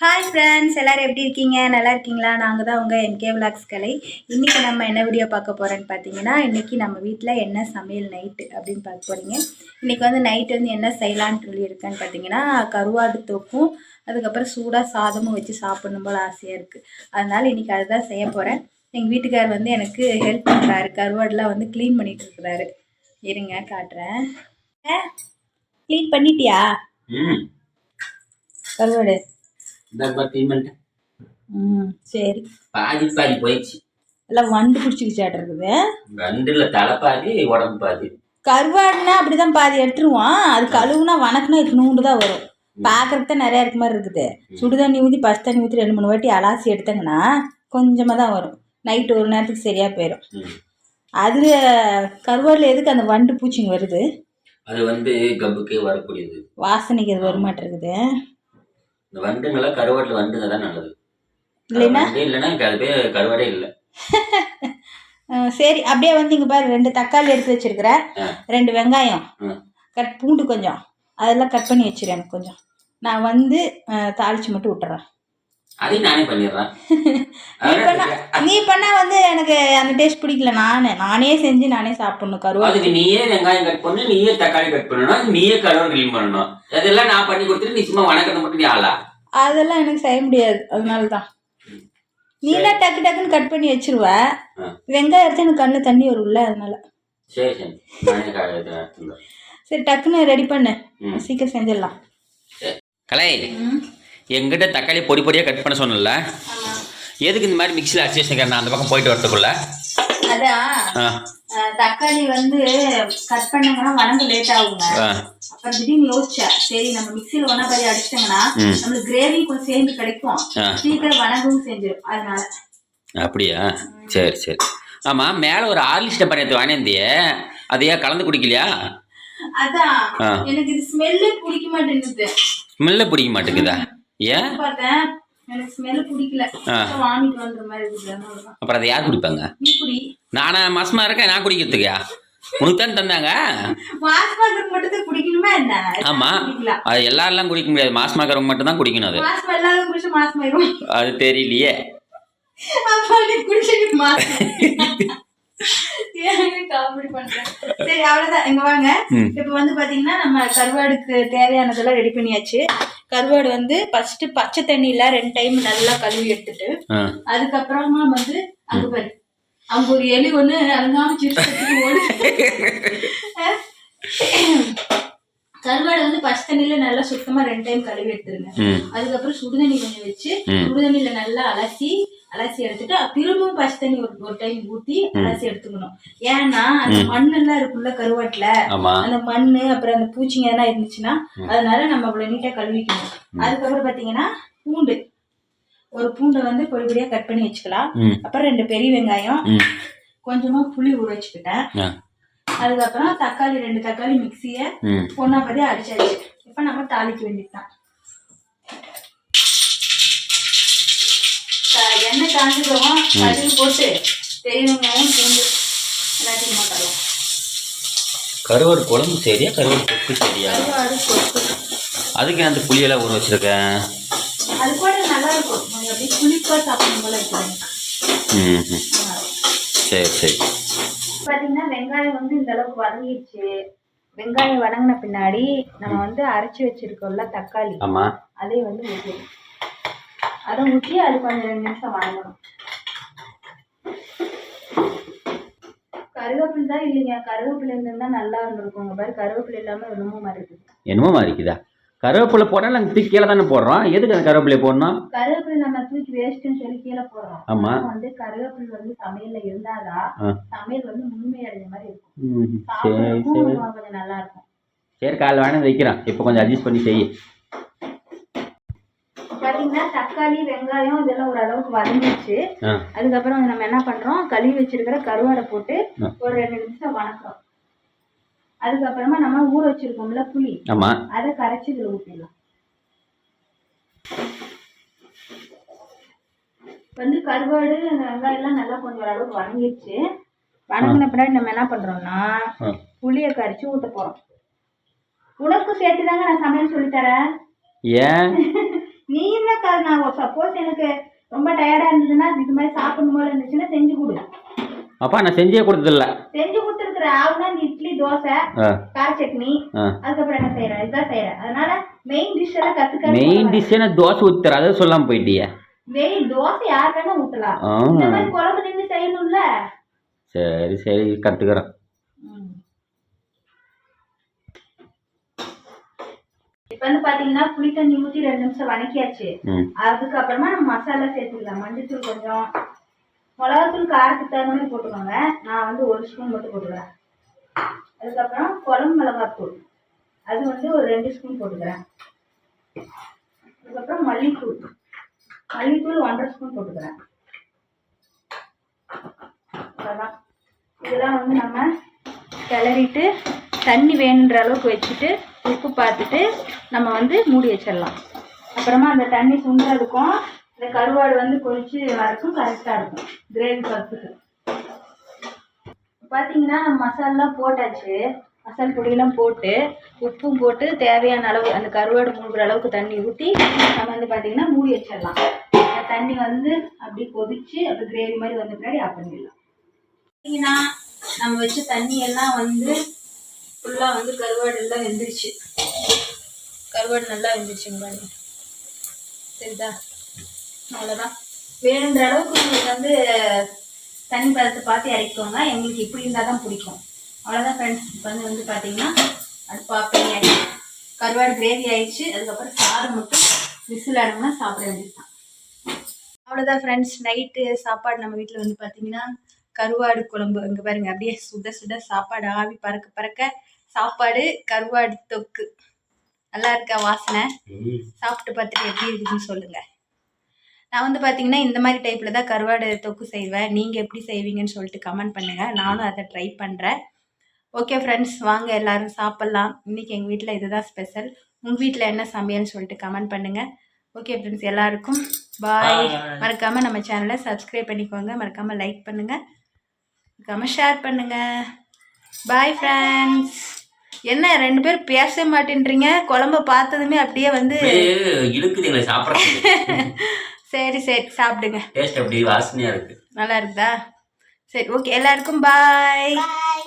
Hi friends எல்லாரும் எப்படி இருக்கீங்க? நல்லா இருக்கீங்களா? நாங்கள் தான் உங்கள் என்கே விளாக்ஸ் கலை இன்றைக்கி நம்ம என்ன வீடியோ பார்க்க போகிறோன்னு பார்த்தீங்கன்னா இன்றைக்கி நம்ம வீட்டில் என்ன சமையல் நைட்டு அப்படின்னு பார்க்க போகிறீங்க இன்றைக்கி வந்து நைட்டு வந்து என்ன செய்யலான்னு சொல்லி இருக்கேன்னு பார்த்தீங்கன்னா கருவாடு தொக்கும் அதுக்கப்புறம் சூடாக சாதமும் வச்சு சாப்பிடணும் போல் ஆசையாக இருக்குது அதனால் இன்றைக்கி அதுதான் செய்ய போகிறேன் எங்கள் வீட்டுக்கார் வந்து எனக்கு ஹெல்ப் பண்ணுறாரு கருவாடுலாம் வந்து க்ளீன் பண்ணிட்டு இருக்கிறாரு. இருங்க காட்டுறேன். க்ளீன் பண்ணிட்டியா? கருவாடு. இந்த ம் சரி. பாதி பாதி போயிடுச்சு. எல்லாம் வண்டு பிடிச்சிக்கிச்சாட்டு இருக்குது. ரெண்டுல தலை பாதி உடம்பு பாதி. கருவாடுனா அப்படிதான் பாதி எடுத்துருவோம் அது கழுவுனா வணக்குனா இத்தினூண்டு தான் வரும். பார்க்கறதுக்கு தான் நிறையா இருக்க மாதிரி இருக்குது சுடுதண்ணி ஊற்றி பச்சை தண்ணி ஊற்றி ரெண்டு மூணு வாட்டி அலாசி எடுத்தாங்கன்னா கொஞ்சமாக தான் வரும். நைட்டு ஒரு நேரத்துக்கு சரியாக போயிடும். அது கருவாடில் எதுக்கு அந்த வண்டு பூச்சிங்க வருது? அது வந்து கப்புக்கு வரக்கூடியது. வாசனைக்கு அது வரமாட்டிருக்குது இந்த வண்டுங்கெல்லாம் கருவாட்டில் வண்டுங்க தான் நல்லது. இல்லைன்னா? அது பேர் கருவாடே இல்லை. சரி அப்படியே வந்து இங்கே பாரு ரெண்டு தக்காளி எடுத்து வச்சிருக்கிறேன். ரெண்டு வெங்காயம். கட் பூண்டு கொஞ்சம். அதெல்லாம் கட் பண்ணி வச்சிரு எனக்கு கொஞ்சம். நான் வந்து தாளிச்சு மட்டும் விட்டுறேன். அதையும் நானே பண்ணிடுறேன். நீ பண்ணா நீ வந்து எனக்கு அந்த டேஸ்ட் பிடிக்கல. நானே. நானே செஞ்சு நானே சாப்பிடணும். கருவாடு அதுக்கு நீயே வெங்காயம் கட் பண்ணு நீயே தக்காளி கட் பண்ணணும் நீயே கருவாடு க்ளீன் பண்ணணும். அதெல்லாம் நான் பண்ணி கொடுத்துட்டு நீ சும்மா வணக்கத்தை மட்டும் நீ ஆளா? அதெல்லாம் எனக்கு செய்ய முடியாது. அதனால தான் நீலாம் டக்கு டக்குன்னு கட் பண்ணி வச்சிருவ. வெங்காயம் எடுத்து எனக்கு கண்ணில் தண்ணி வரும்ல அதனால. சரி சரி. டக்குன்னு ரெடி பண்ணு. சீக்கிரம் செஞ்சிடலாம். கலை. எங்கிட்ட தக்காளி பொடி பொடியாக கட் பண்ண சொன்னல எதுக்கு இந்த மாதிரி மிக்சியில் அடிச்சு வச்சுக்கிறேன் நான் அந்த பக்கம் போயிட்டு வரதுக்குள்ள. அதான். தக்காளி வந்து கட் பண்ணாங்கன்னா வளர்ந்து லேட் ஆகுங்க. அப்புறம் திடீர்னு யோசிச்சேன் சரி நம்ம மிக்சியில் ஒன்றா பாதி அடிச்சிட்டோங்கன்னா ம். நம்மளுக்கு கிரேவி கொஞ்சம் சேர்ந்து கிடைக்கும். சீக்கிரம் வணங்கவும் செஞ்சிடும் அதனால. அப்படியா? சரி சரி. ஆமாம் மேலே ஒரு ஆர்லிஸ் டப்பா நேற்று வாங்கியிருந்தியே அதையா கலந்து குடிக்கலையா? அதான். எனக்கு இது ஸ்மெல்லே பிடிக்க மாட்டேங்குது. ஸ்மெல்ல பிடிக்க மாட்டேங்குதா? ஏன்? அப்புறம் அதை யார் குடிப்பாங்க? நானா மாசமா இருக்கேன் நான் குடிக்கிறதுக்கா உனக்கு தான் தந்தாங்க? ஆமா. அது எல்லாரெல்லாம் குடிக்க முடியாது. மாசமா இருக்கிறவங்க மட்டும் தான் குடிக்கணும் அது. அது தெரியலையே. சரி அவ்வளவுதான். இங்க வாங்க. இப்ப வந்து பாத்தீங்கன்னா நம்ம கருவாடுக்கு தேவையானதெல்லாம் ரெடி பண்ணியாச்சு கருவாடு வந்து ஃபர்ஸ்ட் பச்சை தண்ணியில ரெண்டு டைம் நல்லா கழுவி எடுத்துட்டு அதுக்கப்புறமா வந்து அங்க பாரு. அங்க ஒரு எலி ஒண்ணு சிரிச்சு ஓடு. கருவாடு வந்து பச்சை தண்ணியில நல்லா சுத்தமா ரெண்டு டைம் கழுவி எடுத்துருங்க. அதுக்கப்புறம் சுடுதண்ணி கொஞ்சம் வச்சு ம். சுடுதண்ணியில நல்லா அலசி அலசி எடுத்துட்டு திரும்பவும் பச்சை தண்ணி ஒரு ஒரு டைம் ஊத்தி அலசி எடுத்துக்கணும். ஏன்னா அந்த மண்ணெல்லாம் இருக்குல்ல கருவாட்டுல. ஆமா. அந்த மண்ணு அப்புறம் அந்த பூச்சிங்க எதனா இருந்துச்சுன்னா அதனால நம்ம அவ்வளவு நீட்டா கழுவிக்கணும். அதுக்கப்புறம் பாத்தீங்கன்னா பூண்டு. ஒரு பூண்டை வந்து பொடி பொடியா கட் பண்ணி வச்சுக்கலாம். அப்புறம் ரெண்டு பெரிய வெங்காயம். கொஞ்சமா புளி ஊற வச்சுக்கிட்டேன். அதுக்கப்புறம் தக்காளி ரெண்டு தக்காளி மிக்சியை பொண்ணா பத்தி அடிச்சாச்சு. இப்ப நம்ம தாளிக்க வேண்டியதுதான். எண்ணெய் காஞ்சிடும் கடுகு போட்டு பெரிய வெங்காயம் பூண்டு எல்லாத்தையும் போட்டுடலாம் கருவாடு குழம்பு சரியா? கருவாடு தொக்கு சரியா? அதுக்கு அந்த புளியெல்லாம் ஊற வச்சிருக்கேன். அது கூட நல்லா இருக்கும் அப்படியே புளிப்பா சாப்பிடும் போல இருக்கும் ம். சரி சரி. பாத்தீங்கன்னா வெங்காயம் வந்து இந்த அளவுக்கு வதங்கிடுச்சு. வெங்காயம் வதங்கின பின்னாடி நம்ம வந்து அரைச்சி வச்சிருக்கோம்ல தக்காளி. ஆமா. அதையும் வந்து ஊற்றணும் அதை ஊற்றி அது கொஞ்சம் ரெண்டு நிமிஷம் வதங்கணும் கருவேப்பிலை தான் இல்லைங்க. கருவேப்பிலை இருந்தா நல்லா இருந்திருக்குங்க. பாரு கருவேப்பிலை இல்லாம என்னமோ மாதிரி இருக்குது என்னமோ மாதிரி இருக்குதா கருவேப்பிலை போட்டாலும் நாங்கள் தூக்கி கீழே தானே போடுறோம். எதுக்கு அந்த கருவேப்பிலை போடணும்? கருவேப்பிலை நம்ம தூக்கி வேஸ்ட்னு சொல்லி கீழே போடுறோம். ஆமா. வந்து கருவேப்பிலை வந்து சமையல்ல இருந்தாதான். சமையல் வந்து முழுமை அடைஞ்ச மாதிரி இருக்கும். சரி சரி. கொஞ்சம் நல்லா இருக்கும். சரி காலைல வேணா வைக்கிறேன். இப்போ கொஞ்சம் அட்ஜஸ்ட் பண்ணி செய் பாத்தீங்கன்னா தக்காளி வெங்காயம் இதெல்லாம் ஓரளவுக்கு வதங்கிடுச்சு. ஆ. அதுக்கப்புறம் நம்ம என்ன பண்றோம்? கழுவி வச்சிருக்கிற கருவாடை போட்டு. ஒரு ரெண்டு நிமிஷம் வணக்குறோம். அதுக்கப்புறமா நம்ம ஊற வச்சிருக்கோம்ல புளி. அதை கரைச்சி இதுல ஊற்றிடலாம் வந்து கருவாடு வெங்காயம் எல்லாம் நல்லா கொஞ்சம் ஓரளவுக்கு வதங்கிடுச்சு. வதங்கின பின்னாடி நம்ம என்ன பண்றோம்னா புளியை கரைச்சி ஊத்த போறோம். உனக்கும் சேர்த்து தாங்க நான் சமையல் சொல்லித் தரேன் ஏன்? நீ என்னக்கா நான் சப்போஸ் எனக்கு ரொம்ப டயர்டா இருந்ததுன்னா இது மாதிரி சாப்பிடணும் போல இருந்துச்சுன்னா செஞ்சு கொடு. அப்பா நான் செஞ்சே கொடுத்ததில்ல. செஞ்சு கொடுத்துருக்குற ஆகுனா இந்த இட்லி தோசை கார சட்னி அதுக்கப்புறம் என்ன செய்யறேன் இதுதான் செய்யறேன் அதனால மெயின் டிஷ் எல்லாம் கத்துக்க மெயின் டிஷ்ஷே நான் தோசை ஊற்றுற அதை சொல்லாமல் போயிட்டியே. மெயின் தோசை யார் வேணா ஊத்தலாம். இந்த மாதிரி குழம்பு நின்று செய்யணும்ல. சரி சரி கற்றுக்குறேன் இப்ப வந்து பாத்தீங்கன்னா புளி தண்ணி ஊத்தி ரெண்டு நிமிஷம் வணக்கியாச்சு. அதுக்கப்புறமா நம்ம மசாலா சேர்த்துக்கலாம். மஞ்சத்தூள் கொஞ்சம் மிளகாத்தூள் காரத்துக்கு தகுந்த மாதிரி போட்டுக்கோங்க. நான் வந்து ஒரு ஸ்பூன் மட்டும் போட்டுக்கிறேன். அதுக்கப்புறம் குழம்பு மிளகாத்தூள். அது வந்து ஒரு ரெண்டு ஸ்பூன் போட்டுக்கிறேன். அதுக்கப்புறம் மல்லித்தூள். மல்லித்தூள் ஒன்றரை ஸ்பூன் போட்டுக்கிறேன். அவ்வளோதான் இதெல்லாம் வந்து நம்ம கிளறிட்டு தண்ணி வேணுன்ற அளவுக்கு வச்சுட்டு உப்பு பார்த்துட்டு நம்ம வந்து மூடி வச்சிடலாம். அப்புறமா அந்த தண்ணி சுண்டுறதுக்கும் இந்த கருவாடு வந்து கொதிச்சு வரக்கும் கரெக்டாக இருக்கும். கிரேவி பத்துக்கு பார்த்தீங்கன்னா நம்ம மசாலாம் போட்டாச்சு. மசால் பொடியெல்லாம் போட்டு உப்பும் போட்டு தேவையான அளவு அந்த கருவாடு மூழ்கிற அளவுக்கு தண்ணி ஊற்றி நம்ம வந்து பார்த்தீங்கன்னா மூடி வச்சிடலாம். அந்த தண்ணி வந்து அப்படி கொதிச்சு அப்படி கிரேவி மாதிரி வந்த பின்னாடி ஆஃப் பண்ணிடலாம். பார்த்தீங்கன்னா நம்ம வச்ச தண்ணி எல்லாம் வந்து ஃபுல்லாக வந்து கருவாடு எல்லாம் வெந்துருச்சு. கருவாடு நல்லா இருந்துச்சுங்க பாருங்க. சரிதா? அவ்வளோதான் வேணுன்ற அளவுக்கு உங்களுக்கு வந்து தண்ணி பதத்தை பார்த்து இறக்கிக்கோங்க எங்களுக்கு இப்படி இருந்தால் தான் பிடிக்கும். அவ்வளோதான் ஃப்ரெண்ட்ஸ் இப்போ வந்து வந்து பார்த்தீங்கன்னா அது பார்ப்பீங்க கருவாடு கிரேவி ஆயிடுச்சு. அதுக்கப்புறம் சாறு மட்டும் விசில் அடங்கினா சாப்பிட வேண்டியதுதான். அவ்வளோதான் ஃப்ரெண்ட்ஸ் நைட்டு சாப்பாடு நம்ம வீட்டில் வந்து பார்த்தீங்கன்னா கருவாடு குழம்பு. இங்கே பாருங்க அப்படியே சுட சுட சாப்பாடு ஆவி பறக்க பறக்க சாப்பாடு கருவாடு தொக்கு. நல்லா இருக்கா வாசனை? சாப்பிட்டு பார்த்துட்டு எப்படி இருக்குன்னு சொல்லுங்கள் நான் வந்து பார்த்தீங்கன்னா இந்த மாதிரி டைப்பில் தான் கருவாடு தொக்கு செய்வேன். நீங்கள் எப்படி செய்வீங்கன்னு சொல்லிட்டு கமெண்ட் பண்ணுங்கள் நானும் அதை ட்ரை பண்ணுறேன் ஓகே ஃப்ரெண்ட்ஸ் வாங்க எல்லாரும் சாப்பிட்லாம். இன்றைக்கி எங்கள் வீட்டில் இதுதான் ஸ்பெஷல் உங்கள் வீட்டில் என்ன சமையல்னு சொல்லிட்டு கமெண்ட் பண்ணுங்கள் ஓகே ஃப்ரெண்ட்ஸ் எல்லாருக்கும் பாய் மறக்காமல் நம்ம சேனலை சப்ஸ்கிரைப் பண்ணிக்கோங்க. மறக்காமல் லைக் பண்ணுங்கள் மறக்காமல் ஷேர் பண்ணுங்கள் பாய் ஃப்ரெண்ட்ஸ் என்ன ரெண்டு பேரும் பேசவே மாட்டேன்றீங்க? குழம்ப பார்த்ததுமே அப்படியே வந்து இழுக்குதுங்களே சாப்பிட்றது சரி சரி சாப்பிடுங்க. டேஸ்ட் அப்படி வாசனையாக இருக்குது நல்லா இருக்குதா? சரி ஓகே எல்லாருக்கும் பாய் Bye.